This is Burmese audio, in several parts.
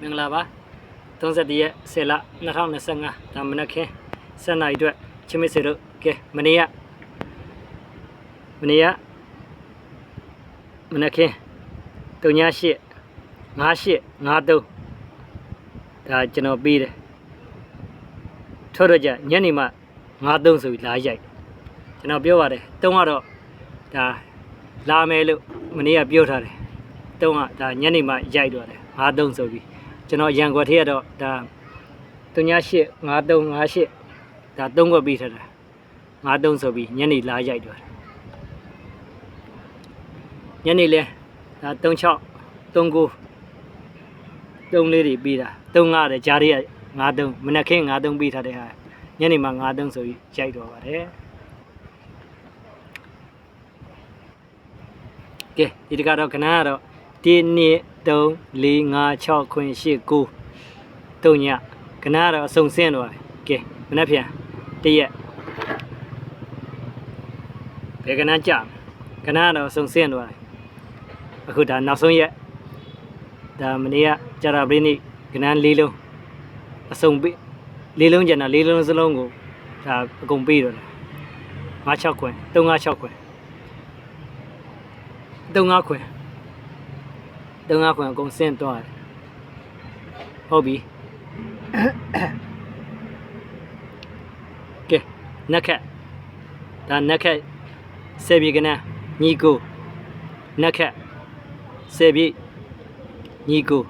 မင်္ဂလာပါ31ရက်10လ2025ဒါမနက်ခင်း7နာရီအတွက်ချင်းမစ်စေတို့ကဲမနေ့ကမနေ့ကမနက်ခင်း38 58 53ဒါကျွန်တော်ပြီးတယ်ထို့တော့ကြညနေမှ53ဆိုပြီးလာရိုက်ကျွန်တော်ပြောပါတယ်တုံးကတော့ဒါလာမယ်လို့မနေ့ကပြောထားတယ်တုံးကဒါညနေမှရိုက်တော့တယ်53ဆိုပြီး ကျွန်တော်ရန်ကွက်ထဲကတော့ဒါ38 53 58ဒါ3ခွက်ပြီးထတာ53ဆိုပြီးညနေလာရိုက်တော့တယ်ညနေလဲဒါ36 39 3လေးတွေပြီးတာ35တဲ့ဂျားတွေက53မနက်ခင်း53ပြီးထားတဲ့ဟာညနေမှ53ဆိုပြီးရိုက်တော့ပါတယ်ကဲဒီတကတော့ခဏကတော့1 2 3 4 5 6ခွင်8 9 3ညခဏကတော့အစုံဆင်းတော့ကဲမနေ့ပြန်တရက်ဘယ်ကဏ္ဍကြခဏကတော့အစုံဆင်းတော့အခုဒါနောက်ဆုံးရက်ဒါမနေ့ကကြာတာပရိနိကဏ္ဍ၄လုံးအစုံပေး၄လုံးကျန်တာ၄လုံးစလုံးကိုဒါအကုန်ပေးတော့တယ်5 6ခွင်3 5 6ခွင်3 5ခွင် တုံးငါခွင်အကုန်ဆင်းသွားတယ်ဟုတ်ပြီကဲနက်ခက်ဒါနက်ခက်ဆယ်ပြေကနန်းညီကိုနက်ခက်ဆယ်ပြေညီကို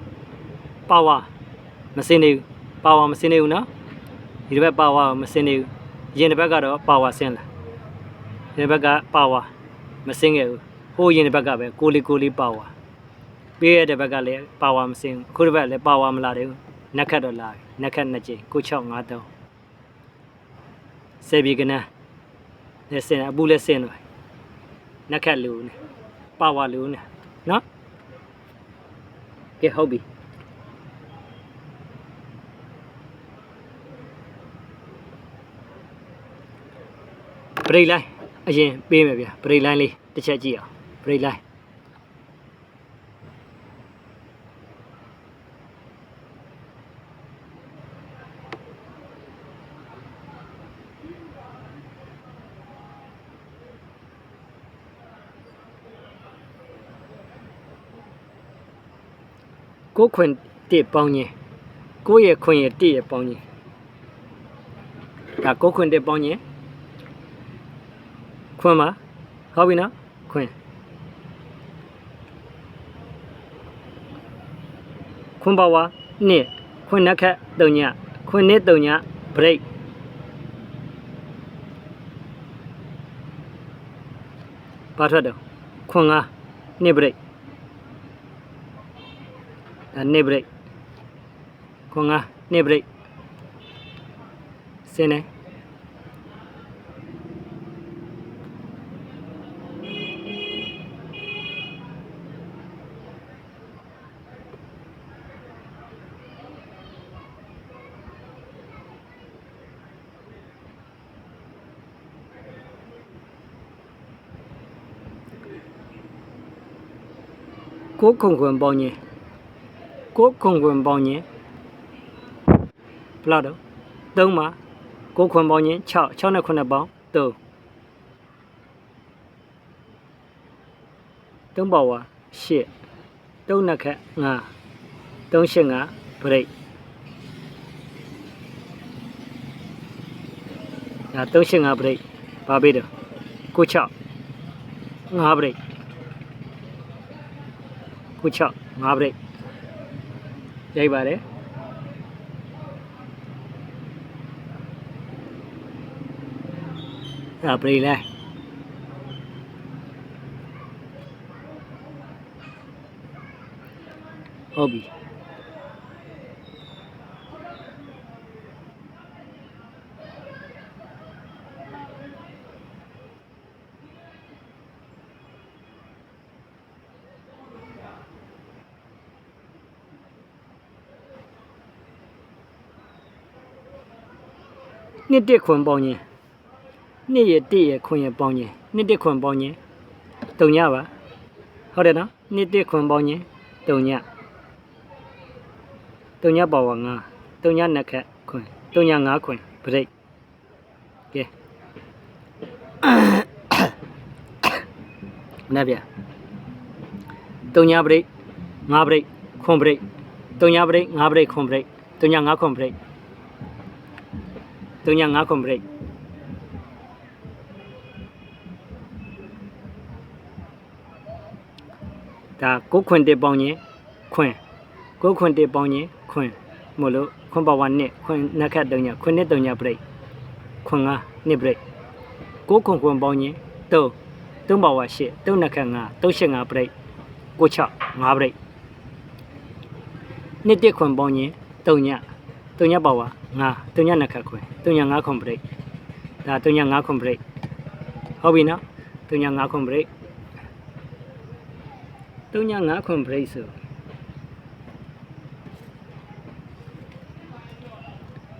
ပါဝါမစင်းနေဘူးပါဝါမစင်းနေဘူးနော်ဒီတစ်ဘက်ပါဝါမစင်းနေဘူးရင်တစ်ဘက်ကတော့ပါဝါဆင်းလာဒီတစ်ဘက်ကပါဝါမစင်းခဲ့ဘူးဟိုရင်တစ်ဘက်ကပဲကိုလီကိုလီပါဝါ ပေးရတဲ့ဘက်ကလည်းပါဝါမစင်ဘူးအခုတစ်ပတ်လည်းပါဝါမလာတယ်ဘူးနက်ခတ်တော့လာပြီနက်ခတ်နှစ်ကြိမ်9653စေဘီကနလက်စင်အပူလက်စင်တော့နက်ခတ်လူနေပါဝါလူနေနော်ကဲဟုတ်ပြီပရိတ်လိုက်အရင်ပေးမယ်ဗျာပရိတ်လိုက်လေးတစ်ချက်ကြည့်အောင်ပရိတ်လိုက် ကိုခွင်တစ်ပေါင်းချင်းကိုရဲ့ခွင်ရဲ့တစ်ရဲ့ပေါင်းချင်းဒါကိုခွင်တစ်ပေါင်းချင်းခွင်မှာဟုတ်ပြီနော်ခွင်ခွင်ပါဝါနှစ်ခွင်နှက်ခတ်တုံညခွင်နှစ်တုံညဘရိတ်ပါထွက်တော့ခွင်ငါနှစ်ဘ ရိတ်ဒါနေဘရိတ်ခွန်ငါနေဘရိတ်စင်းနေ ကိုခုံခွန်ပေါင်းကြီးကိုခွန်ခွန်ပေါင်းရင်ဘယ်လောက်တော့3မှာကိုခွန်ပေါင်းရင်6 6နဲ့9ပေါင်း3 3ပါဝါ8 3နှစ်ခက်5 3 8 5 break ဒါ3 8 5 break ဘာပေးတော့ကို6 5 break ကို6 5 break ရိုက်ပါတယ်ဒါပရိလိုက်ဟုတ်ပြီ နှစ်တစ်ခွန်ပေါင်းချင်းနှစ်ရတစ်ရခွန်ရပေါင်းချင်းနှစ်တစ်ခွန်ပေါင်းချင်းတုံညပါဟုတ်တယ်နော်နှစ်တစ်ခွန်ပေါင်းချင်းတုံညတုံညာပါဝါငါတုံညာနှစ်ခက်ခွင်တုံညာငါခွင်ပရိတ်ကဲနတ်ဗျတုံညာပရိတ်ငါပရိတ်ခွန်ပရိတ်တုံညာပရိတ်ငါပရိတ်ခွန်ပရိတ်တုံညာငါခွန်ပရိတ် တုံညာငါခွန်ပရိတ်ဒါကိုခွင်တေပေါင်းရင်ခွင်ကိုခွင်တေပေါင်းရင်ခွင်မလို့ခွန်ပါဝါနှစ်ခွင်နက်ခတ်တုံညာခွင်နှစ်တုံညာပရိတ်ခွင်ငါနှစ်ပရိတ်ကိုခွန်ခွင်ပေါင်းရင်တုံတုံပါဝါရှစ်တုံနက်ခတ်ငါတုံရှစ်ငါပရိတ်ကိုချငါပရိတ်နှစ်တစ်ခွင်ပေါင်းရင်တုံညာတုံညာပါဝါ ငါတုံညာနက်ခတ်ခွင်တုံညာငါခွန်ပရိတ်ဒါတုံညာငါခွန်ပရိတ်ဟုတ်ပြီနော်တုံညာငါခွန်ပရိတ်တုံညာငါခွန်ပရိတ်ဆို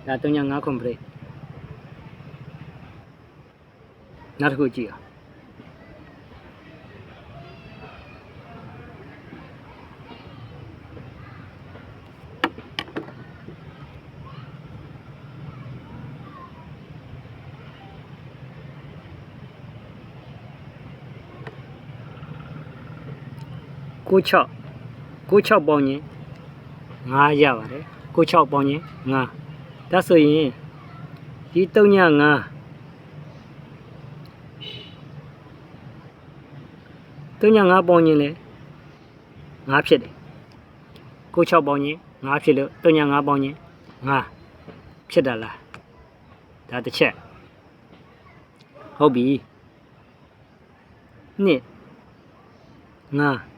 ဒါတုံညာငါခွန်ပရိတ်နောက်တစ်ခုကြည့်အောင် ကို6ကို6ပေါင်းရင်9ရပါတယ်ကို6ပေါင်းရင်9ဒါဆိုရင်ဒီတုံညာ9တုံညာ9ပေါင်းရင်လေ9ဖြစ်တယ်ကို6ပေါင်းရင်9ဖြစ်လို့တုံညာ9ပေါင်းရင်9ဖြစ်တာလားဒါတစ်ချက်ဟုတ်ပြီနှစ်9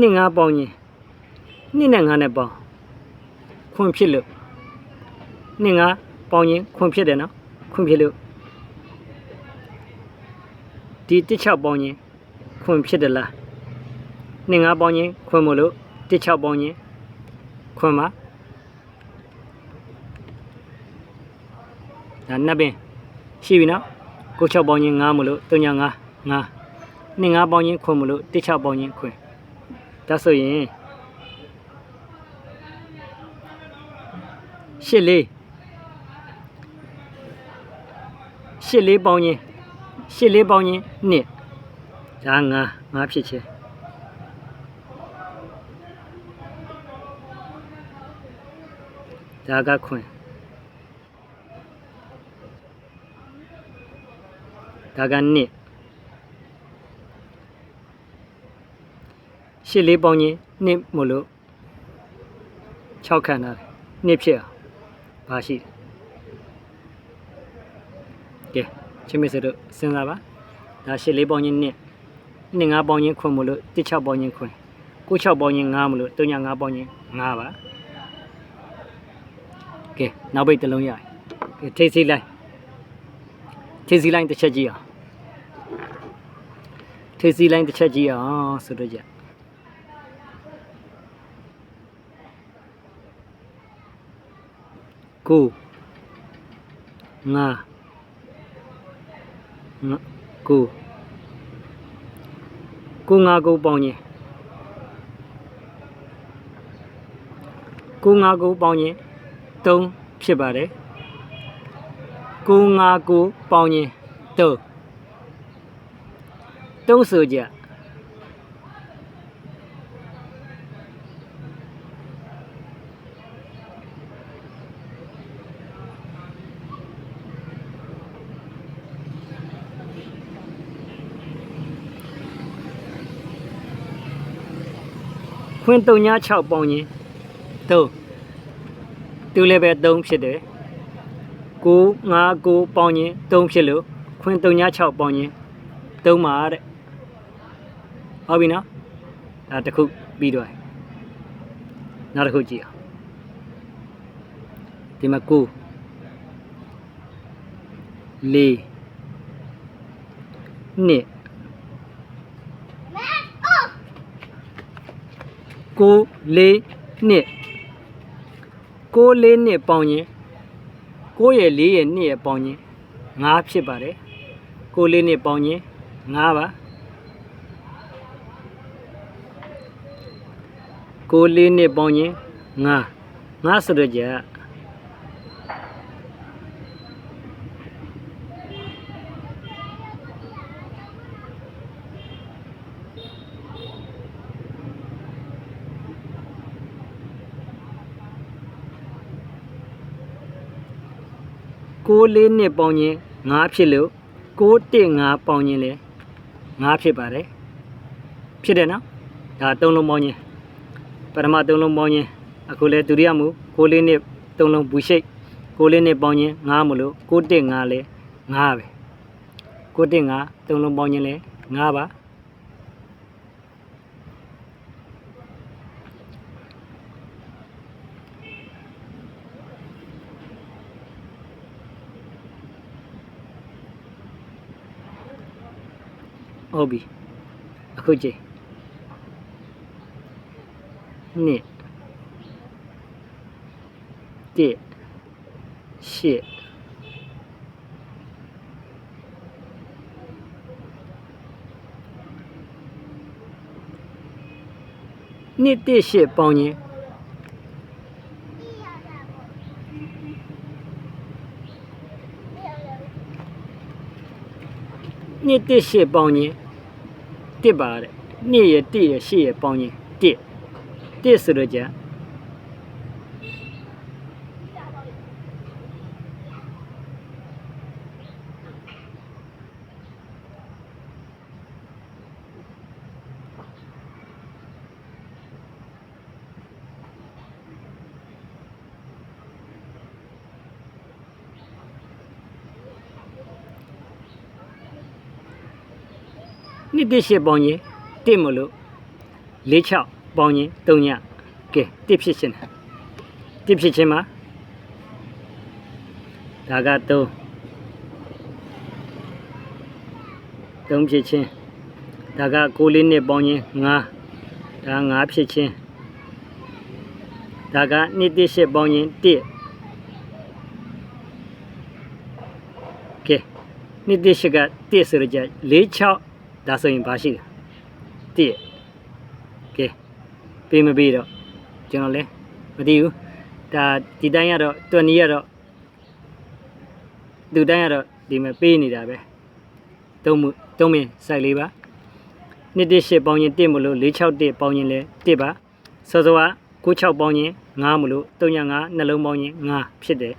နှစ်9ပေါင်းရင်နှစ်နဲ့9နဲ့ပေါင်းခွန်ဖြစ်လို့နှစ်9ပေါင်းရင်ခွန်ဖြစ်တယ်နော်ခွန်ဖြစ်လို့ဒီတစ်ချက်ပေါင်းရင်ခွန်ဖြစ်တယ်လားနှစ်ငါးပေါင်းချင်းခွန်မလို့တစ်ချောက်ပေါင်းချင်းခွန်ပါဒါနှစ်ပင်ရှိပြီနော်ကို6ပေါင်းချင်း9မလို့3ည9 9နှစ်ငါးပေါင်းချင်းခွန်မလို့တစ်ချောက်ပေါင်းချင်းခွန် ဒါဆိုရင်ရှစ်လေးရှစ်လေးပေါင်းချင်းရှစ်လေးပေါင်းချင်းနှစ်ဒါငါငါဖြစ်ချေဒါကခွင်ဒါကနှစ် ရှစ်လေးပေါင်းချင်းနှစ်မလို့6ခန့်တာနှစ်ဖြစ်အောင်ဘာရှိတယ်ကဲချင်းမစတို့စဉ်းစားပါဒါရှစ်လေးပေါင်းချင်းနှစ်နှစ်ငါးပေါင်းချင်းခွန်မလို့တစ်6ပေါင်းချင်းခွန်ကို6ပေါင်းချင်း9မလို့3ည9ပေါင်းချင်း9ပါကဲနောက်ပိတ်တစ်လုံးရတယ်ကဲထိတ်စီလိုက်ထိတ်စီလိုက်တစ်ချက်ကြည့်အောင်ထိတ်စီလိုက်တစ်ချက်ကြည့်အောင်ဆိုတော့ကြ ကိုငါငါကိုကိုငါကိုပေါင်းရင်ကိုငါကိုပေါင်းရင်3ဖြစ်ပါတယ်ကိုငါကိုပေါင်းရင်3 3ဆိုကြ ခွင်း3ည6ပေါင်းရင်3သူလည်းပဲ3ဖြစ်တယ်ကို5ကိုပေါင်းရင်3ဖြစ်လို့ခွင်း3ည6ပေါင်းရင်3ပါတဲ့ဟုတ်ပြီနော်ဒါတစ်ခုပြီးတော့နောက်တစ်ခုကြည့်အောင်ဒီမှာကိုလေးနှ စ်ကိုလေးနှစ်ကိုလေးနှစ်ပေါင်းရင်ကိုရဲ့လေးရဲ့နှစ်ရဲ့ပေါင်းရင်5ဖြစ်ပါတယ်ကိုလေးနှစ်ပေါင်းရင်5ပါကိုလေးနှစ်ပေါင်းရင်ငါငါဆိုတော့ကြ ကိုလေးနှစ်ပေါင်းချင်းငါဖြစ်လို့ကိုတစ်ငါပေါင်းချင်းလေငါဖြစ်ပါတယ်ဖြစ်တယ်နော်ဒါသုံးလုံးပေါင်းချင်းပထမသုံးလုံးပေါင်းချင်းအခုလဲဒုတိယမူကိုလေးနှစ်သုံးလုံးဘူးရှိတ်ကိုလေးနှစ်ပေါင်းချင်းငါမလို့ကိုတစ်ငါလေငါပဲကိုတစ်ငါသုံးလုံးပေါင်းချင်းလေငါပါ ဟုတ်ပြီအခုကြည့်နှစ်တစ်ရှစ်နှစ် တစ်ရှစ်ပေါင်းရင်နှစ်တစ်ရှစ်ပေါင်းရင်တစ်ပါတဲ့နှစ်ရတစ်ရရှစ်ရပေါင်းရင်တစ်တစ်ဆိုတော့じ နှစ်တစ်ရှစ်ပေါင်းရင်တစ်မလို့၄6ပေါင်းရင်3ညကဲတစ်ဖြစ်ရှင်တယ်တစ်ဖြစ်ချင်းမှာဒါက3 3ဖြစ်ချင်းဒါက6လေးနှစ်ပေါင်းရင်5ဒါ5ဖြစ်ချင်းဒါကနှစ်တစ်ရှစ်ပေါင်းရင်1ကဲနှစ်တစ်ရှစ်က1ဆိုတော့ကြ4 6 ဒါဆိုရင်ဘာရှိလဲ1ကဲပေးမပေးတော့ကျွန်တော်လည်းမသိဘူးဒါဒီတိုင်းကတော့တွန်နီကတော့သူတိုင်းကတော့ဒီမှာပေးနေတာပဲသုံးမှုသုံးမင်းစိုက်လေးပါနှစ်တစ်ရှစ်ပေါင်းရင်1မလို့461ပေါင်းရင်လည်း1ပါစောစောက96ပေါင်းရင်9မလို့35နှလုံးပေါင်းရင်9ဖြစ်တယ်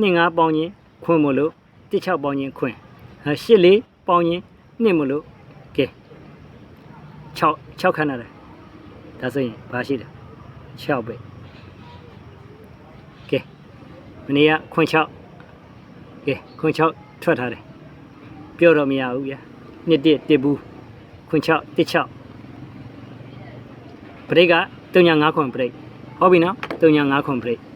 2 5ပေါင်းရင်ခွင်းမလို့16ပေါင်းရင်ခွင်းဟာ8လေးပေါင်းရင်2မလို့ကဲ 6 6ခဏတယ်ဒါဆိုရင်ဘာရှိလဲ6ပဲကဲမနေ့ကခွန်း6ကဲခွန်း6ထွက်ထားတယ်ပြောတော့မရဘူးဗျာနှစ်တစ်တစ်ဘူးခွန်း6တစ်6ဘရိတ်က305ခွန်းဘရိတ်ဟုတ်ပြီနော်305ခွန်းဘရိတ်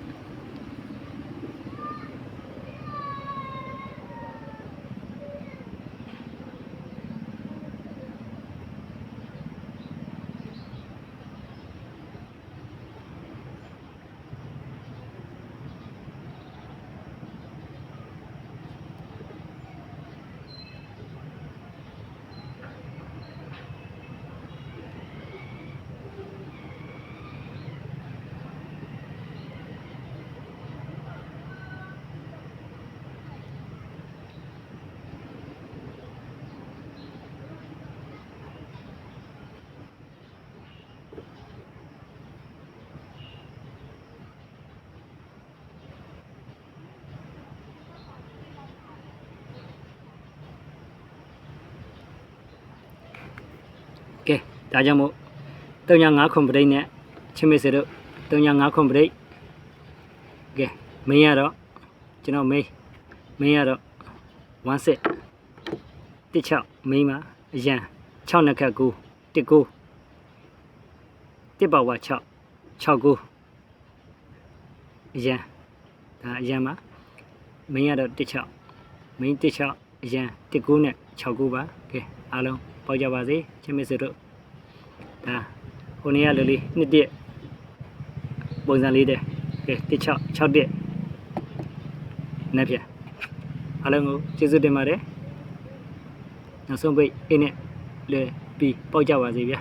ကဲ ဒါကြောင့်မို့305ခွန်ပရိတ်နဲ့ချင်းမေစေတို့305ခွန်ပရိတ်ကဲမင်းရတော့ကျွန်တော်မင်းမင်းရတော့1စစ်16မင်းမှာအရန်6နှစ်ခတ်9 19 1ပါဝါ6 69အရန်ဒါအရန်မှာမင်းရတော့16မင်း16အရန်19နဲ့69ပါကဲအားလုံးပေါက်ကြပါစေချင်းမေစေတို့ ဒါဟိုနေ့ကလေးလေးနှစ်တည့်ပုံစံလေးတဲ့ကဲ16 6တက်နှစ်ပြအားလုံးကိုကျေးဇူးတင်ပါတယ်နောက်ဆုံးပိတ်အိနဲ့လေပြီးပေါက်ကြပါစေဗျာ